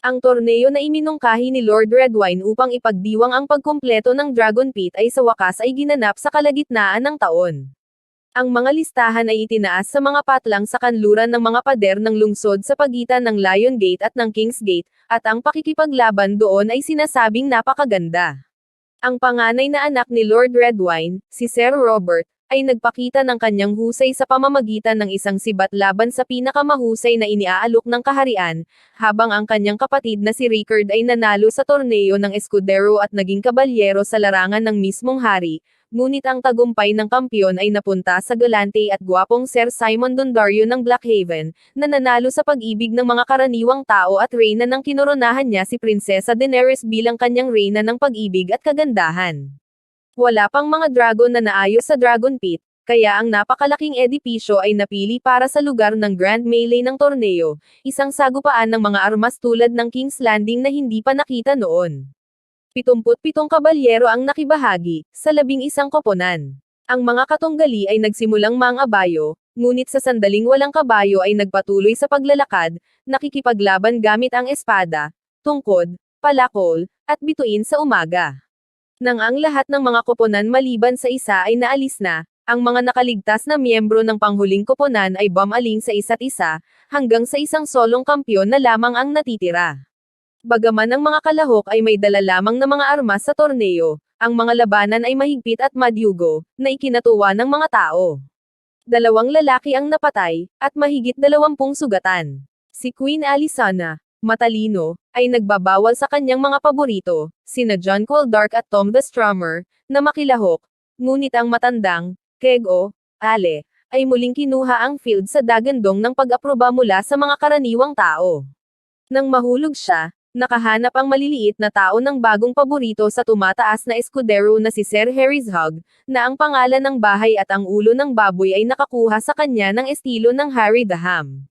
Ang torneo na iminungkahi ni Lord Redwine upang ipagdiwang ang pagkumpleto ng Dragon Pit ay sa wakas ay ginanap sa kalagitnaan ng taon. Ang mga listahan ay itinaas sa mga patlang sa kanluran ng mga pader ng lungsod sa pagitan ng Lion Gate at ng King's Gate, at ang pakikipaglaban doon ay sinasabing napakaganda. Ang panganay na anak ni Lord Redwine, si Sir Robert, ay nagpakita ng kanyang husay sa pamamagitan ng isang sibat laban sa pinakamahusay na iniaalok ng kaharian, habang ang kanyang kapatid na si Rickard ay nanalo sa torneo ng Escudero at naging kabalyero sa larangan ng mismong hari, ngunit ang tagumpay ng kampyon ay napunta sa galante at gwapong Sir Simon Dondarrio ng Blackhaven, na nanalo sa pag-ibig ng mga karaniwang tao at reyna ng kinoronahan niya si Prinsesa Daenerys bilang kanyang reyna ng pag-ibig at kagandahan. Wala pang mga dragon na naayos sa Dragon Pit, kaya ang napakalaking edipisyo ay napili para sa lugar ng Grand Melee ng torneo, isang sagupaan ng mga armas tulad ng King's Landing na hindi pa nakita noon. 77 kabalyero ang nakibahagi, sa labing isang koponan. Ang mga katunggali ay nagsimulang mangabayo, ngunit sa sandaling walang kabayo ay nagpatuloy sa paglalakad, nakikipaglaban gamit ang espada, tungkod, palakol, at bituin sa umaga. Nang ang lahat ng mga koponan maliban sa isa ay naalis na, ang mga nakaligtas na miyembro ng panghuling koponan ay bumaling sa isa't isa, hanggang sa isang solong kampyon na lamang ang natitira. Bagaman ang mga kalahok ay may dala lamang na mga armas sa torneo, ang mga labanan ay mahigpit at madyugo, na ikinatuwa ng mga tao. Dalawang lalaki ang napatay, at mahigit dalawampung sugatan. Si Queen Alysanna, matalino, ay nagbabawal sa kanyang mga paborito, sina John Coldark at Tom the Strummer, na makilahok, ngunit ang matandang, Kego, Ale, ay muling kinuha ang field sa dagandong ng pag-aproba mula sa mga karaniwang tao. Nang mahulog siya, nakahanap ang maliliit na tao ng bagong paborito sa tumataas na eskudero na si Sir Harry's Hug, na ang pangalan ng bahay at ang ulo ng baboy ay nakakuha sa kanya ng estilo ng Harry the Ham.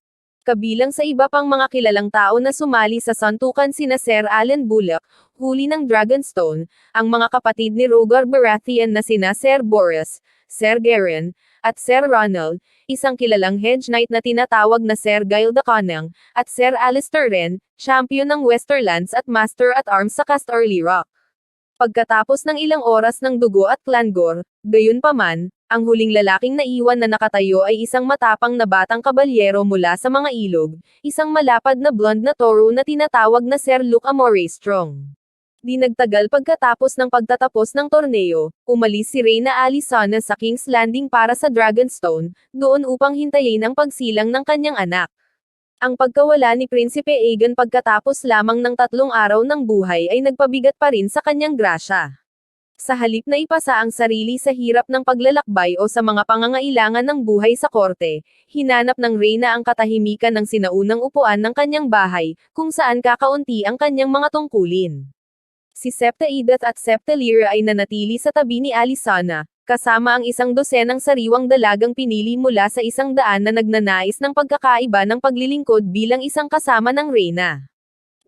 Kabilang sa iba pang mga kilalang tao na sumali sa santukan sina Sir Alan Bullock, huli ng Dragonstone, ang mga kapatid ni Rogar Baratheon na sina Sir Boris, Sir Garen, at Sir Ronald, isang kilalang hedge knight na tinatawag na Sir Gael the Conang, at Sir Alistair Wren, champion ng Westerlands at master at arms sa Casterly Rock. Pagkatapos ng ilang oras ng dugo at clangor, gayunpaman, ang huling lalaking naiwan na nakatayo ay isang matapang na batang kabalyero mula sa mga ilog, isang malapad na blonde na toro na tinatawag na Sir Luke Amore Strong. Di nagtagal pagkatapos ng pagtatapos ng torneo, umalis si Reyna Alysanna sa King's Landing para sa Dragonstone, doon upang hintayin ang pagsilang ng kanyang anak. Ang pagkawala ni Prinsipe Aegon pagkatapos lamang ng tatlong araw ng buhay ay nagpabigat pa rin sa kanyang grasya. Sa halip na ipasa ang sarili sa hirap ng paglalakbay o sa mga pangangailangan ng buhay sa korte, hinanap ng Reyna ang katahimikan ng sinaunang upuan ng kanyang bahay, kung saan kakaunti ang kanyang mga tungkulin. Si Septa Edith at Septa Lyra ay nanatili sa tabi ni Alysanna, kasama ang isang dosenang sariwang dalagang pinili mula sa isang daan na nagnanais ng pagkakaiba ng paglilingkod bilang isang kasama ng Reyna.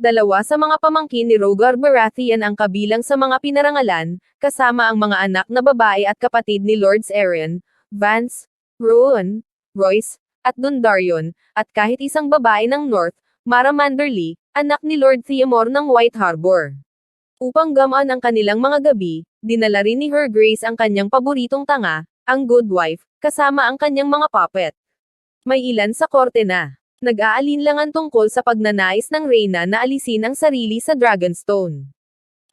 Dalawa sa mga pamangkin ni Rogar Baratheon ang kabilang sa mga pinarangalan, kasama ang mga anak na babae at kapatid ni Lords Aaron, Vance, Rowan, Royce, at Dondarrion, at kahit isang babae ng North, Mara Manderly, anak ni Lord Theomore ng White Harbor. Upang gamaan ang kanilang mga gabi, dinala rin ni Her Grace ang kanyang paboritong tanga, ang Good Wife, kasama ang kanyang mga puppet. May ilan sa korte na. Nag-aalinlangan tungkol sa pagnanais ng Reyna na alisin ang sarili sa Dragonstone.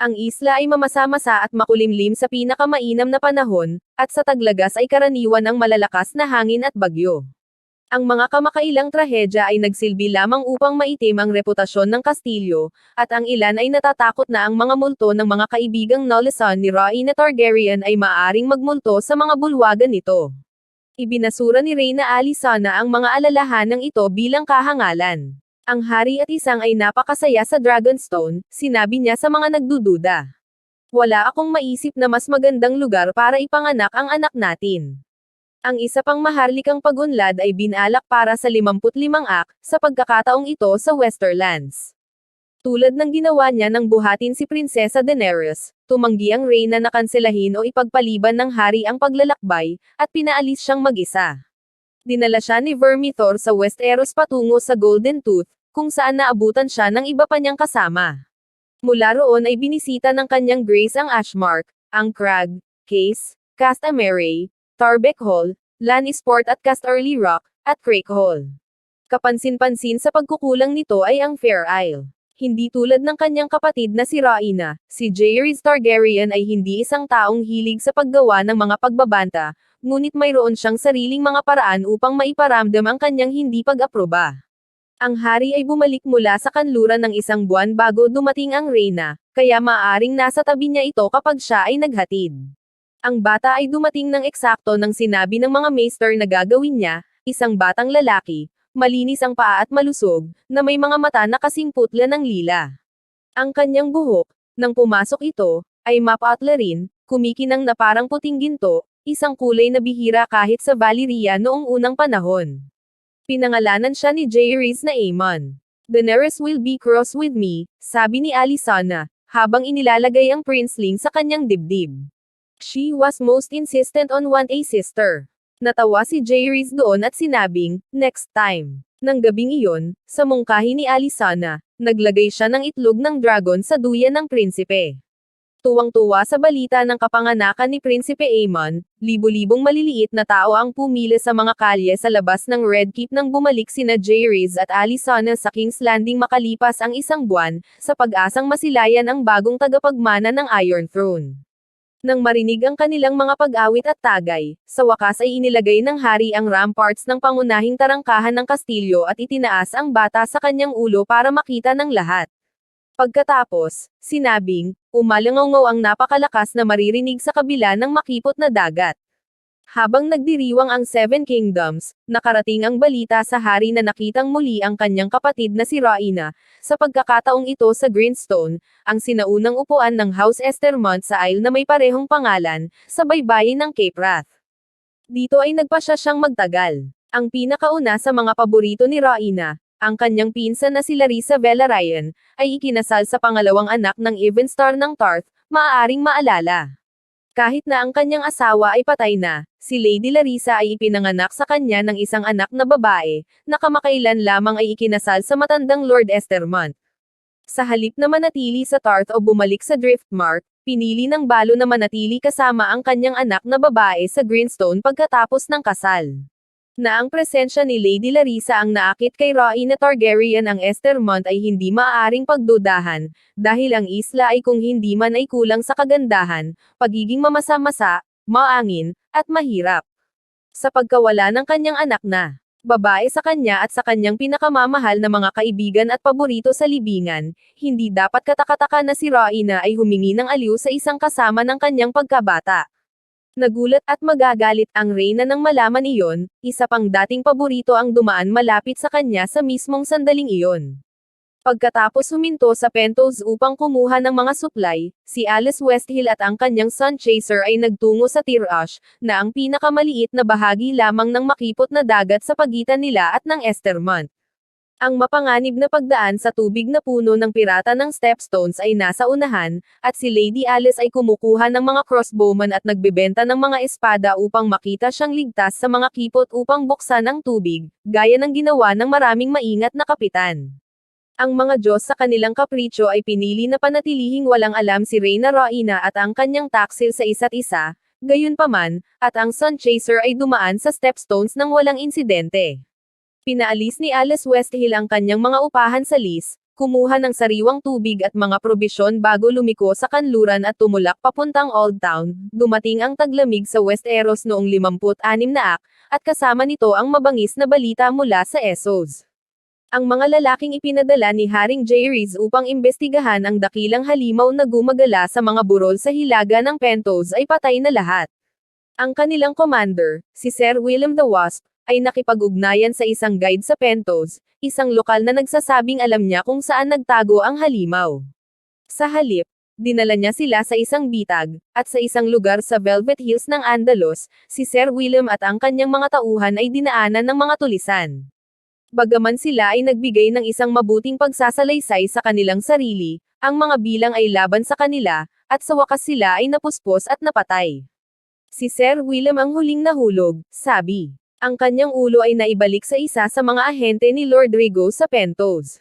Ang isla ay mamasa-masa at makulimlim sa pinakamainam na panahon, at sa taglagas ay karaniwan ng malalakas na hangin at bagyo. Ang mga kamakailang trahedya ay nagsilbi lamang upang maitim ang reputasyon ng Kastilyo, at ang ilan ay natatakot na ang mga multo ng mga kaibigang Nolason ni Rhaena Targaryen ay maaring magmulto sa mga bulwagan nito. Ibinasura ni Reyna Alysanna ang mga alalahanang ito bilang kahangalan. Ang hari at isang ay napakasaya sa Dragonstone, sinabi niya sa mga nagdududa. Wala akong maisip na mas magandang lugar para ipanganak ang anak natin. Ang isa pang maharlikang pagunlad ay binalak para sa 55 ak, sa pagkakataong ito sa Westerlands. Tulad ng ginawa niya nang buhatin si Prinsesa Daenerys, tumanggi ang reyna na kanselahin o ipagpaliban ng hari ang paglalakbay, at pinaalis siyang mag-isa. Dinala siya ni Vermithor sa Westeros patungo sa Golden Tooth, kung saan naabutan siya ng iba pa niyang kasama. Mula roon ay binisita ng kanyang Grace ang Ashmark, ang Crag, Case, Cast Amere, Tarbeck Hall, Lannisport at Cast Early Rock, at Crake Hall. Kapansin-pansin sa pagkukulang nito ay ang Fair Isle. Hindi tulad ng kanyang kapatid na si Rhaena, si Jaehaerys Targaryen ay hindi isang taong hilig sa paggawa ng mga pagbabanta, ngunit mayroon siyang sariling mga paraan upang maiparamdam ang kanyang hindi pag-aproba. Ang hari ay bumalik mula sa kanluran ng isang buwan bago dumating ang reyna, kaya maaring nasa tabi niya ito kapag siya ay naghatid. Ang bata ay dumating ng eksakto ng sinabi ng mga maester na gagawin niya, isang batang lalaki, malinis ang paa at malusog, na may mga mata na kasing putla ng lila. Ang kanyang buhok, nang pumasok ito, ay mapatla rin, kumikinang na parang puting ginto, isang kulay na bihira kahit sa Valyria noong unang panahon. Pinangalanan siya ni Jaehaerys na Aemon. Daenerys will be cross with me, sabi ni Alysanna, habang inilalagay ang princeling sa kanyang dibdib. She was most insistent on want a sister. Natawa si Jaehaerys doon at sinabing, next time. Nang gabing iyon, sa mungkahi ni Alysanna, naglagay siya ng itlog ng dragon sa duyan ng prinsipe. Tuwang-tuwa sa balita ng kapanganakan ni Prinsipe Aemon, libu-libong maliliit na tao ang pumila sa mga kalye sa labas ng Red Keep nang bumalik sina Jaehaerys at Alysanna sa King's Landing makalipas ang isang buwan, sa pag-asang masilayan ang bagong tagapagmana ng Iron Throne. Nang marinig ang kanilang mga pag-awit at tagay, sa wakas ay inilagay ng hari ang ramparts ng pangunahing tarangkahan ng kastilyo at itinaas ang bata sa kanyang ulo para makita ng lahat. Pagkatapos, sinabing, umalangaw ang napakalakas na maririnig sa kabila ng makipot na dagat. Habang nagdiriwang ang Seven Kingdoms, nakarating ang balita sa hari na nakitang muli ang kanyang kapatid na si Rhaena, sa pagkakataong ito sa Greenstone, ang sinaunang upuan ng House Estermont sa isle na may parehong pangalan, sa baybayin ng Cape Wrath. Dito ay nagpasya siyang magtagal. Ang pinakauna sa mga paborito ni Rhaena, ang kanyang pinsan na si Larissa Velaryon, ay ikinasal sa pangalawang anak ng Evenstar ng Tarth, maaaring maalala. Kahit na ang kanyang asawa ay patay na, si Lady Larissa ay ipinanganak sa kanya ng isang anak na babae, na kamakailan lamang ay ikinasal sa matandang Lord Estermont. Sa halip na manatili sa Tarth o bumalik sa Driftmark, pinili ng balo na manatili kasama ang kanyang anak na babae sa Greenstone pagkatapos ng kasal na ang presensya ni Lady Larissa ang naakit kay Rhaena Targaryen ang Estermont ay hindi maaaring pagdudahan, dahil ang isla ay kung hindi man ay kulang sa kagandahan, pagiging mamasa-masa, maangin, at mahirap. Sa pagkawala ng kanyang anak na babae sa kanya at sa kanyang pinakamamahal na mga kaibigan at paborito sa libingan, hindi dapat katakataka na si Rhaena ay humingi ng aliw sa isang kasama ng kanyang pagkabata. Nagulat at magagalit ang reyna nang malaman iyon, isa pang dating paborito ang dumaan malapit sa kanya sa mismong sandaling iyon. Pagkatapos huminto sa Pentos upang kumuha ng mga supply, si Alice Westhill at ang kanyang Sun Chaser ay nagtungo sa Tirash, na ang pinakamaliit na bahagi lamang ng makipot na dagat sa pagitan nila at ng Estermont. Ang mapanganib na pagdaan sa tubig na puno ng pirata ng Stepstones ay nasa unahan, at si Lady Alice ay kumukuha ng mga crossbowman at nagbebenta ng mga espada upang makita siyang ligtas sa mga kipot upang buksan ang tubig, gaya ng ginawa ng maraming maingat na kapitan. Ang mga Diyos sa kanilang kapritsyo ay pinili na panatilihing walang alam si Reyna Rhaena at ang kanyang taksil sa isa't isa, gayunpaman, at ang Sun Chaser ay dumaan sa Stepstones nang walang insidente. Pinaalis ni Alice Westhill ang kanyang mga upahan sa lis, kumuha ng sariwang tubig at mga probisyon bago lumiko sa kanluran at tumulak papuntang Old Town, dumating ang taglamig sa Westeros noong 56 na ak, at kasama nito ang mabangis na balita mula sa Essos. Ang mga lalaking ipinadala ni Haring Jaehaerys upang imbestigahan ang dakilang halimaw na gumagala sa mga burol sa hilaga ng Pentos ay patay na lahat. Ang kanilang commander, si Sir William the Wasp, ay nakipag-ugnayan sa isang guide sa Pentos, isang lokal na nagsasabing alam niya kung saan nagtago ang halimaw. Sa halip, dinala niya sila sa isang bitag, at sa isang lugar sa Velvet Hills ng Andalos, si Sir William at ang kanyang mga tauhan ay dinaanan ng mga tulisan. Bagaman sila ay nagbigay ng isang mabuting pagsasalaysay sa kanilang sarili, ang mga bilang ay laban sa kanila, at sa wakas sila ay napuspos at napatay. Si Sir William ang huling nahulog, sabi. Ang kanyang ulo ay naibalik sa isa sa mga ahente ni Lord Rigo sa Pentos.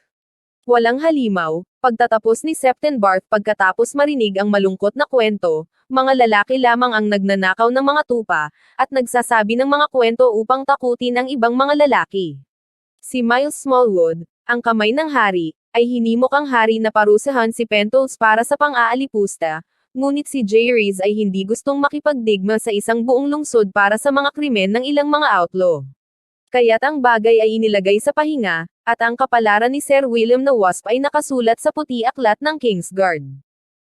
Walang halimaw, pagtatapos ni September pagkatapos marinig ang malungkot na kwento, mga lalaki lamang ang nagnanakaw ng mga tupa, at nagsasabi ng mga kwento upang takutin ang ibang mga lalaki. Si Miles Smallwood, ang kamay ng hari, ay hinimok ang hari na parusahan si Pentos para sa pang-aalipusta, ngunit si Reese ay hindi gustong makipagdigma sa isang buong lungsod para sa mga krimen ng ilang mga outlaw. Kaya't ang bagay ay inilagay sa pahinga, at ang kapalaran ni Sir William na Wasp ay nakasulat sa puti aklat ng Kingsguard.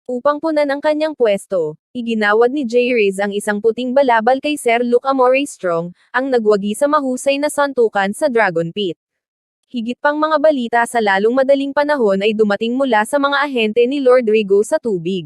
Upang punan ang kanyang pwesto, iginawad ni Reese ang isang puting balabal kay Sir Luke Amore Strong, ang nagwagi sa mahusay na santukan sa Dragon Pit. Higit pang mga balita sa lalong madaling panahon ay dumating mula sa mga ahente ni Lord Rigo sa tubig.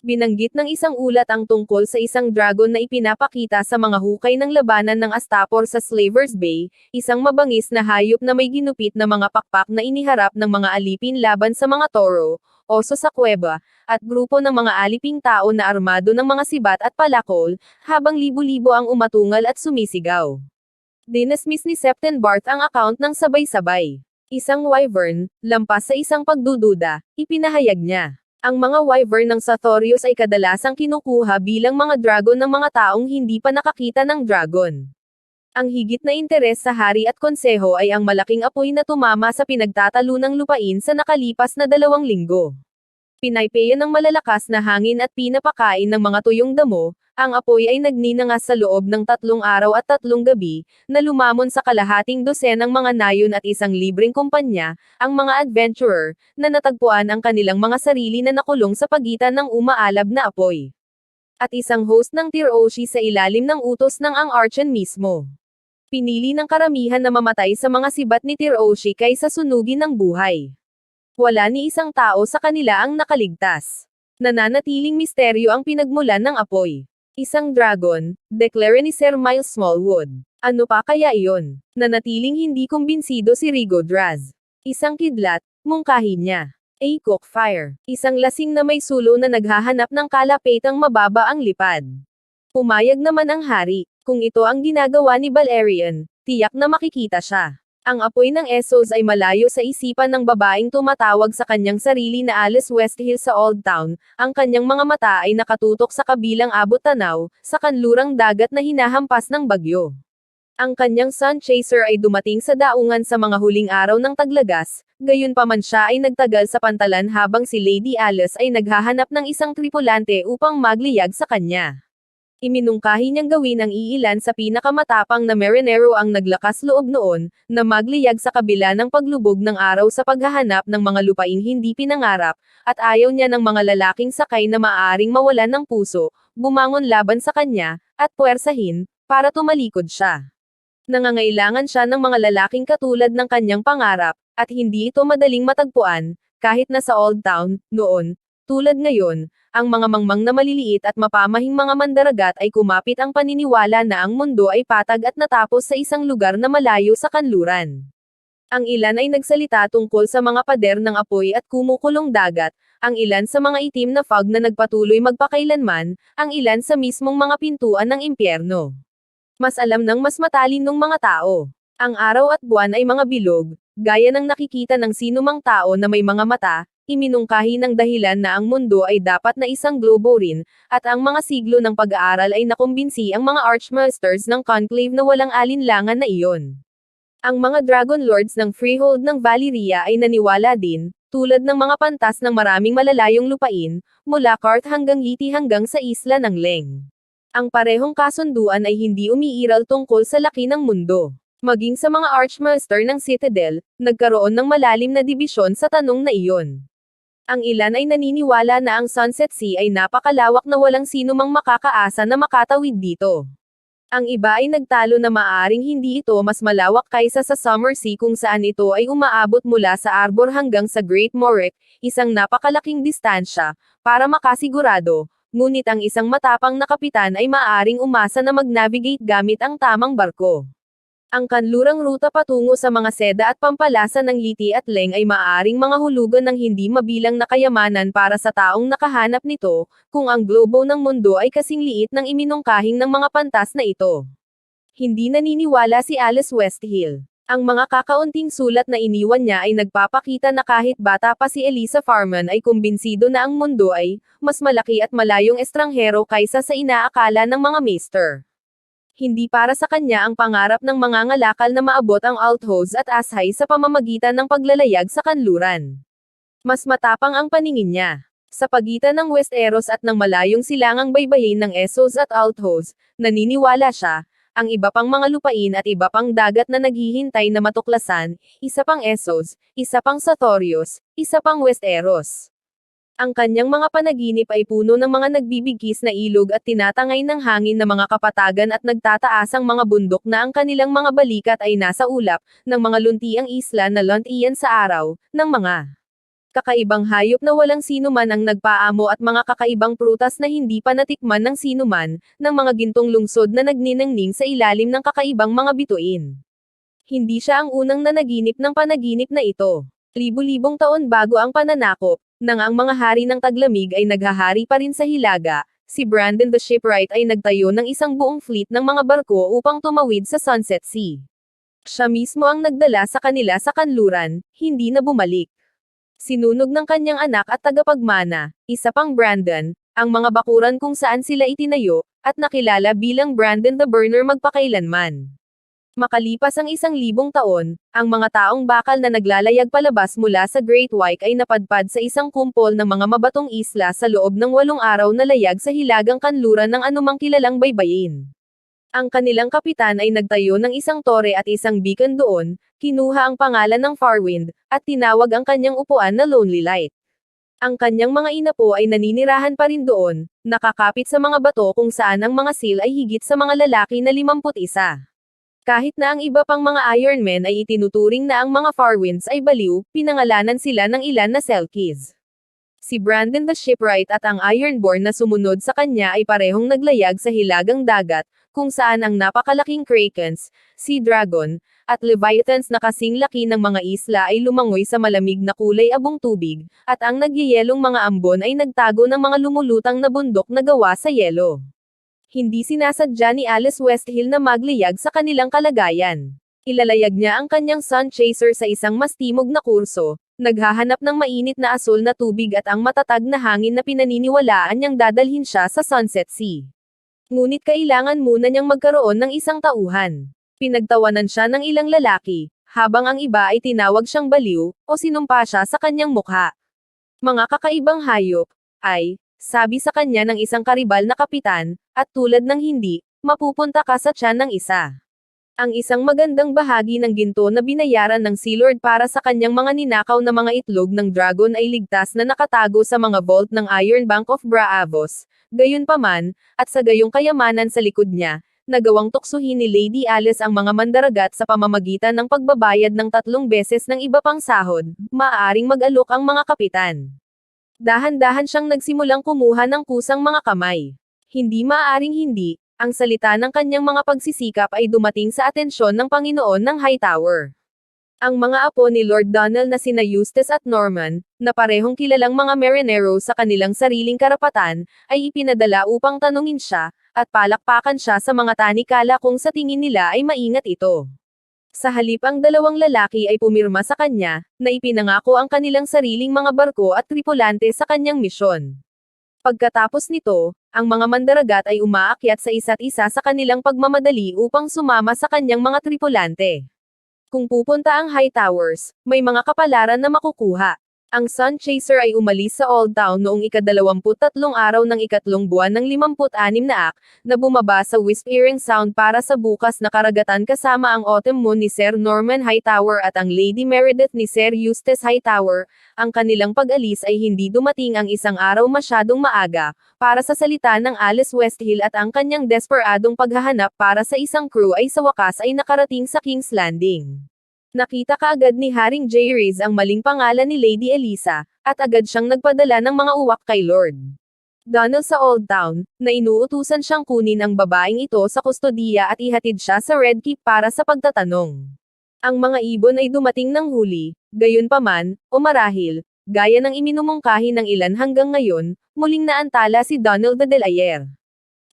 Binanggit ng isang ulat ang tungkol sa isang dragon na ipinapakita sa mga hukay ng labanan ng Astapor sa Slavers Bay, isang mabangis na hayop na may ginupit na mga pakpak na iniharap ng mga alipin laban sa mga toro, oso sa kuweba, at grupo ng mga aliping tao na armado ng mga sibat at palakol, habang libo-libo ang umatungal at sumisigaw. Dinasmiss ni September ang account ng sabay-sabay. Isang wyvern, lampas sa isang pagdududa, ipinahayag niya. Ang mga wyvern ng Sathorius ay kadalasang kinukuha bilang mga dragon ng mga taong hindi pa nakakita ng dragon. Ang higit na interes sa hari at konseho ay ang malaking apoy na tumama sa pinagtatalunang lupain sa nakalipas na dalawang linggo. Pinaypeyan ng malalakas na hangin at pinapakain ng mga tuyong damo, ang apoy ay nagninangas sa loob ng tatlong araw at tatlong gabi, na lumamon sa kalahating dosenang mga nayon at isang libreng kumpanya, ang mga adventurer, na natagpuan ang kanilang mga sarili na nakulong sa pagitan ng umaalab na apoy. At isang host ng Tiroshi sa ilalim ng utos ng ang Archon mismo. Pinili ng karamihan na mamatay sa mga sibat ni Tiroshi kaysa sunugin ng buhay. Wala ni isang tao sa kanila ang nakaligtas. Nananatiling misteryo ang pinagmulan ng apoy. Isang dragon, deklara ni Sir Miles Smallwood. Ano pa kaya iyon? Nanatiling hindi kumbinsido si Rigo Draz. Isang kidlat, mungkahi niya. A cook fire. Isang lasing na may sulo na naghahanap ng kalapitang mababa ang lipad. Pumayag naman ang hari, kung ito ang ginagawa ni Valerian, tiyak na makikita siya. Ang apoy ng Essos ay malayo sa isipan ng babaeng tumatawag sa kanyang sarili na Alice Westhill sa Old Town, ang kanyang mga mata ay nakatutok sa kabilang abot tanaw, sa kanlurang dagat na hinahampas ng bagyo. Ang kanyang sun chaser ay dumating sa daungan sa mga huling araw ng taglagas, gayon pa man siya ay nagtagal sa pantalan habang si Lady Alice ay naghahanap ng isang tripulante upang magliyag sa kanya. Iminungkahi niyang gawin ang iilan sa pinakamatapang na marinero ang naglakas loob noon, na magliyag sa kabila ng paglubog ng araw sa paghahanap ng mga lupaing hindi pinangarap, at ayaw niya ng mga lalaking sakay na maaring mawalan ng puso, bumangon laban sa kanya, at puwersahin, para tumalikod siya. Nangangailangan siya ng mga lalaking katulad ng kanyang pangarap, at hindi ito madaling matagpuan, kahit na sa Old Town, noon, tulad ngayon, ang mga mangmang na maliliit at mapamahing mga mandaragat ay kumapit ang paniniwala na ang mundo ay patag at natapos sa isang lugar na malayo sa kanluran. Ang ilan ay nagsalita tungkol sa mga pader ng apoy at kumukulong dagat, ang ilan sa mga itim na fog na nagpatuloy magpakailanman, ang ilan sa mismong mga pintuan ng impyerno. Mas alam ng mas matalinong mga tao. Ang araw at buwan ay mga bilog, gaya ng nakikita ng sinumang tao na may mga mata, iminungkahi ng dahilan na ang mundo ay dapat na isang globo rin, at ang mga siglo ng pag-aaral ay nakumbinsi ang mga Archmasters ng Conclave na walang alinlangan na iyon. Ang mga Dragon Lords ng Freehold ng Valyria ay naniwala din, tulad ng mga pantas ng maraming malalayong lupain, mula Kart hanggang Liti hanggang sa isla ng Leng. Ang parehong kasunduan ay hindi umiiral tungkol sa laki ng mundo. Maging sa mga Archmaster ng Citadel, nagkaroon ng malalim na dibisyon sa tanong na iyon. Ang ilan ay naniniwala na ang Sunset Sea ay napakalawak na walang sino mang makakaasa na makatawid dito. Ang iba ay nagtalo na maaring hindi ito mas malawak kaysa sa Summer Sea kung saan ito ay umaabot mula sa Arbor hanggang sa Great Morek, isang napakalaking distansya, para makasigurado, ngunit ang isang matapang na kapitan ay maaring umasa na mag-navigate gamit ang tamang barko. Ang kanlurang ruta patungo sa mga seda at pampalasa ng liti at leng ay maaaring mga hulugan ng hindi mabilang na kayamanan para sa taong nakahanap nito, kung ang globo ng mundo ay kasing liit ng iminungkahing ng mga pantas na ito. Hindi naniniwala si Alice Westhill. Ang mga kakaunting sulat na iniwan niya ay nagpapakita na kahit bata pa si Elisa Farman ay kumbinsido na ang mundo ay mas malaki at malayong estranghero kaysa sa inaakala ng mga maester. Hindi para sa kanya ang pangarap ng mga ngalakal na maabot ang Althoz at Ashay sa pamamagitan ng paglalayag sa kanluran. Mas matapang ang paningin niya. Sa pagitan ng Westeros at ng malayong silangang baybayin ng Essos at Althoz, naniniwala siya, ang iba pang mga lupain at iba pang dagat na naghihintay na matuklasan, isa pang Essos, isa pang Satorios, isa pang Westeros. Ang kanyang mga panaginip ay puno ng mga nagbibigkis na ilog at tinatangay ng hangin na mga kapatagan at nagtataasang mga bundok na ang kanilang mga balikat ay nasa ulap, ng mga luntiang isla na luntian sa araw, ng mga kakaibang hayop na walang sinuman ang nagpaamo at mga kakaibang prutas na hindi pa natikman ng sinuman, ng mga gintong lungsod na nagniningning sa ilalim ng kakaibang mga bituin. Hindi siya ang unang nanaginip ng panaginip na ito. Libu-libong taon bago ang pananakop, nang ang mga hari ng taglamig ay naghahari pa rin sa Hilaga, si Brandon the Shipwright ay nagtayo ng isang buong fleet ng mga barko upang tumawid sa Sunset Sea. Siya mismo ang nagdala sa kanila sa kanluran, hindi na bumalik. Sinunog ng kanyang anak at tagapagmana, isa pang Brandon, ang mga bakuran kung saan sila itinayo, at nakilala bilang Brandon the Burner magpakailanman. Makalipas ang isang libong taon, ang mga taong bakal na naglalayag palabas mula sa Great White ay napadpad sa isang kumpol ng mga mabatong isla sa loob ng walong araw na layag sa hilagang kanluran ng anumang kilalang baybayin. Ang kanilang kapitan ay nagtayo ng isang tore at isang beacon doon, kinuha ang pangalan ng Farwind, at tinawag ang kanyang upuan na Lonely Light. Ang kanyang mga inapo ay naninirahan pa rin doon, nakakapit sa mga bato kung saan ang mga seal ay higit sa mga lalaki na 51. Kahit na ang iba pang mga Iron Men ay itinuturing na ang mga Farwinds ay baliw, pinangalanan sila ng ilan na Selkies. Si Brandon the Shipwright at ang Ironborn na sumunod sa kanya ay parehong naglayag sa hilagang dagat, kung saan ang napakalaking Krakens, Sea Dragon, at Leviathans na kasing laki ng mga isla ay lumangoy sa malamig na kulay abong tubig, at ang nagyayelong mga ambon ay nagtago ng mga lumulutang na bundok na gawa sa yelo. Hindi sinasadya ni Alice Westhill na magliyag sa kanilang kalagayan. Ilalayag niya ang kanyang sun chaser sa isang mas timog na kurso, naghahanap ng mainit na asul na tubig at ang matatag na hangin na pinaniniwalaan niyang dadalhin siya sa Sunset Sea. Ngunit kailangan muna niyang magkaroon ng isang tauhan. Pinagtawanan siya ng ilang lalaki, habang ang iba ay tinawag siyang baliw, o sinumpa siya sa kanyang mukha. Mga kakaibang hayop, ay, sabi sa kanya ng isang karibal na kapitan, at tulad ng hindi, mapupunta ka sa tiyan ng isa. Ang isang magandang bahagi ng ginto na binayaran ng Sea Lord para sa kanyang mga ninakaw na mga itlog ng dragon ay ligtas na nakatago sa mga vault ng Iron Bank of Braavos. Gayunpaman, at sa gayong kayamanan sa likod niya, nagawang tuksuhin ni Lady Alice ang mga mandaragat sa pamamagitan ng pagbabayad ng tatlong beses ng iba pang sahod, maaaring mag-alok ang mga kapitan. Dahan-dahan siyang nagsimulang kumuha ng kusang mga kamay. Hindi maaaring hindi, ang salita ng kanyang mga pagsisikap ay dumating sa atensyon ng Panginoon ng Hightower. Ang mga apo ni Lord Donald na sina Eustace at Norman, na parehong kilalang mga marinero sa kanilang sariling karapatan, ay ipinadala upang tanungin siya, at palakpakan siya sa mga tanikala kung sa tingin nila ay maingat ito. Sa halip ang dalawang lalaki ay pumirma sa kanya, na ipinangako ang kanilang sariling mga barko at tripulante sa kanyang misyon. Pagkatapos nito, ang mga mandaragat ay umaakyat sa isa't isa sa kanilang pagmamadali upang sumama sa kanyang mga tripulante. Kung pupunta ang High Towers, may mga kapalaran na makukuha. Ang Sun Chaser ay umalis sa Old Town noong ikadalawamput-tatlong araw ng ikatlong buwan ng 56 na ak, na bumaba sa Whispering Sound para sa bukas na karagatan kasama ang Autumn Moon ni Sir Norman Hightower at ang Lady Meredith ni Sir Eustace Hightower. Ang kanilang pag-alis ay hindi dumating ang isang araw masyadong maaga, para sa salita ng Alice Westhill at ang kanyang desperadong paghahanap para sa isang crew ay sa wakas ay nakarating sa King's Landing. Nakita kaagad ni Haring J. Riz ang maling pangalan ni Lady Elisa, at agad siyang nagpadala ng mga uwak kay Lord Donald sa Old Town, na inuutusan siyang kunin ang babaeng ito sa kustodiya at ihatid siya sa Red Keep para sa pagtatanong. Ang mga ibon ay dumating ng huli, gayunpaman, o marahil, gaya ng iminumungkahi ng ilan hanggang ngayon, muling naantala si Donald de Delayer.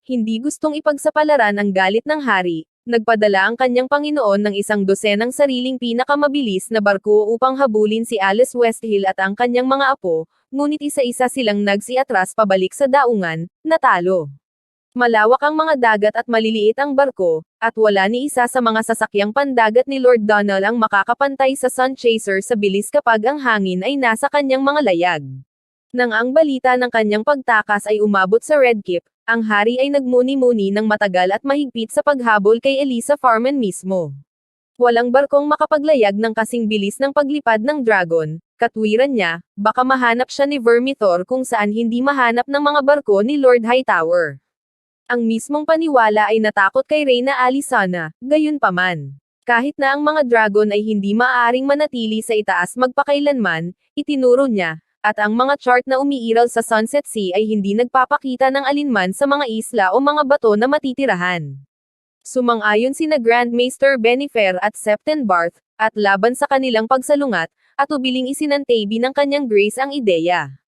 Hindi gustong ipagsapalaran ang galit ng hari, Nagpadala ang kanyang Panginoon ng isang dosenang sariling pinakamabilis na barko upang habulin si Alice Westhill at ang kanyang mga apo, ngunit isa-isa silang nagsiatras pabalik sa daungan, natalo. Malawak ang mga dagat at maliliit ang barko, at wala ni isa sa mga sasakyang pandagat ni Lord Donald ang makakapantay sa Sun Chaser sa bilis kapag ang hangin ay nasa kanyang mga layag. Nang ang balita ng kanyang pagtakas ay umabot sa Red Keep, ang hari ay nagmuni-muni ng matagal at mahigpit sa paghabol kay Elisa Farman mismo. Walang barkong makapaglayag ng kasing bilis ng paglipad ng dragon, katwiran niya, baka mahanap siya ni Vermithor kung saan hindi mahanap ng mga barko ni Lord Hightower. Ang mismong paniwala ay natakot kay Reyna Alisana, gayunpaman. Kahit na ang mga dragon ay hindi maaaring manatili sa itaas magpakailanman, itinuro niya, at ang mga chart na umiiral sa Sunset Sea ay hindi nagpapakita ng alinman sa mga isla o mga bato na matitirahan. Sumang-ayon sina Grand Maester Benifer at Septon Barth, at laban sa kanilang pagsalungat, at ubiling isinantabi ng kanyang grace ang ideya.